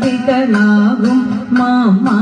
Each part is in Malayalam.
போராதிதனாகும் மாமா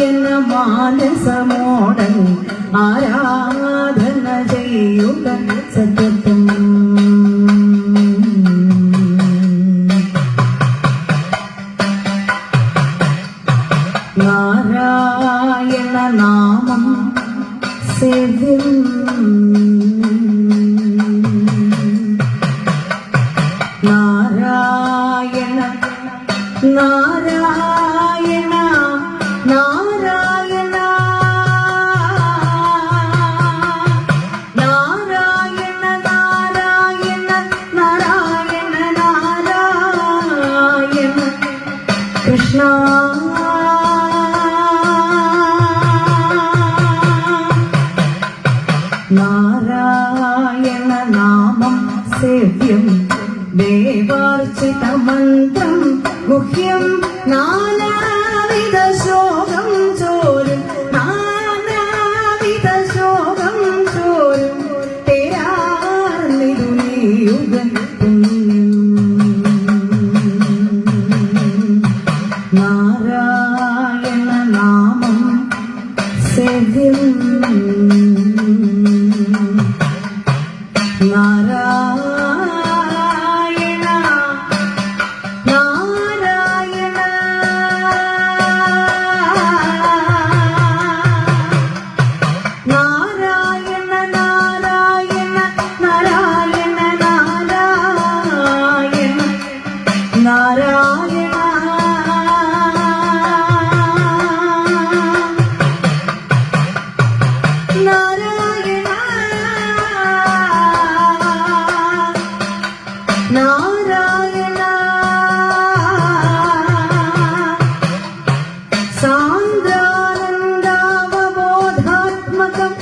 ഏകായന മാനസമോടൻ ആരാധന ചെയ്യുക സത്യത്വം നാരായണ നാമം സേവ്യം നാരായണ നാമം സേവ്യം. ദേവാർച്ചിത മന്ത്രം ഗുഹ്യം. നാനാവിധ ശോകം ചോരും. നാനാവിധ ശോകം ചോരും. തേരാർന്നിതു നീയുഗ Maraj നാരായണ. സാന്ദ്രാനന്ദാവബോധാത്മകം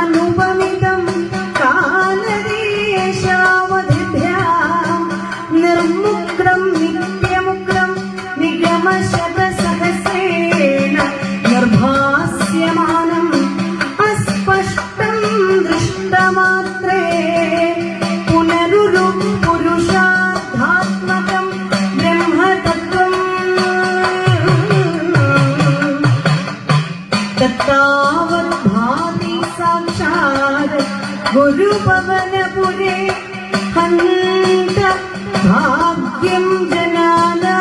അനുപമിതം കാലദേശാവധിഭ്യാം നിർമുക്രം तावत् भाति साक्षात् गुरुपवनपुरे हन्त भाग्यं जनाना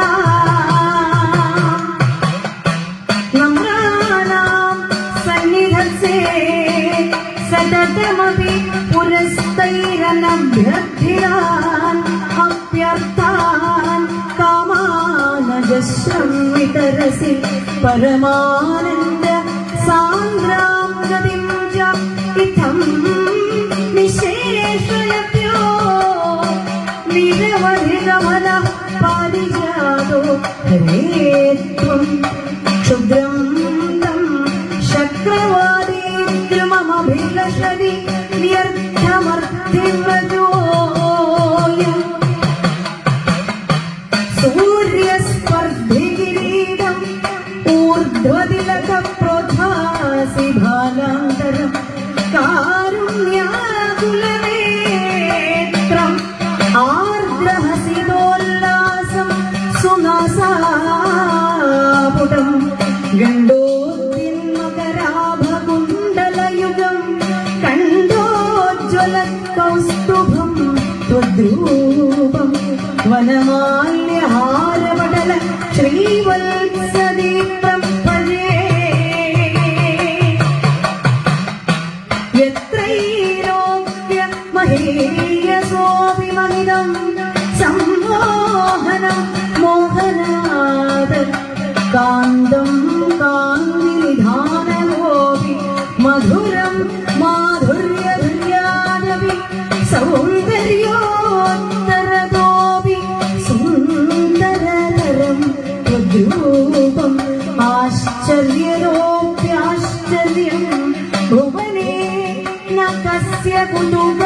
नम्राणां सन्निधसे सततमपि पुरस्तैरनभ्यर्थिरान् अप्यर्थान् कामानजस्रं वितरसि परमानन्द അഭിലഷതി വ്യർത്ഥമർത്ഥിവത് യത്രൈലോക്യ മഹേയ സോഭിമഹിതം സംമോഹനം മോഹനാദ കാന്തം കാ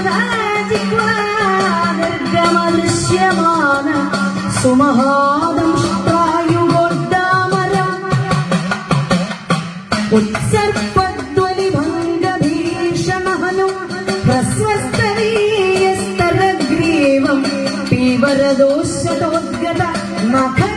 മദാജിക്വാദർഗമദൃശ്യമാന സുമഹാദംഷ്ട്രായുഗോദ്ദാമരം ഉത്സർപ്പദ്വലിഭംഗഭീഷണഹനും ഹ്രസ്വസ്തരീയസ്തരഗ്രീവം പീവരദോഷതോദ്ഗത നഖക്രൂരാം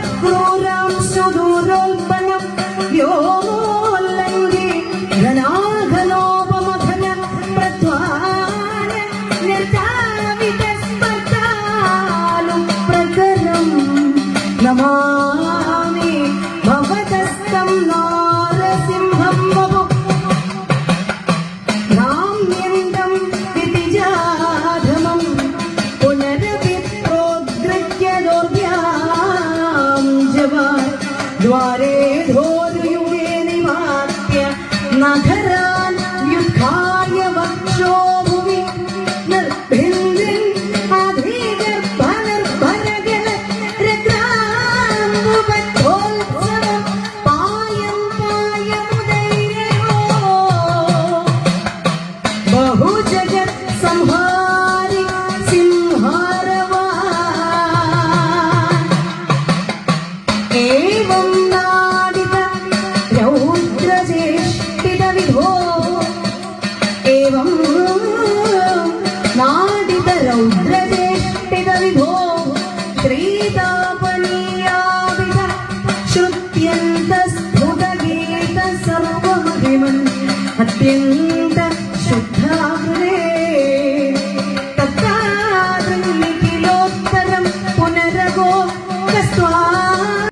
been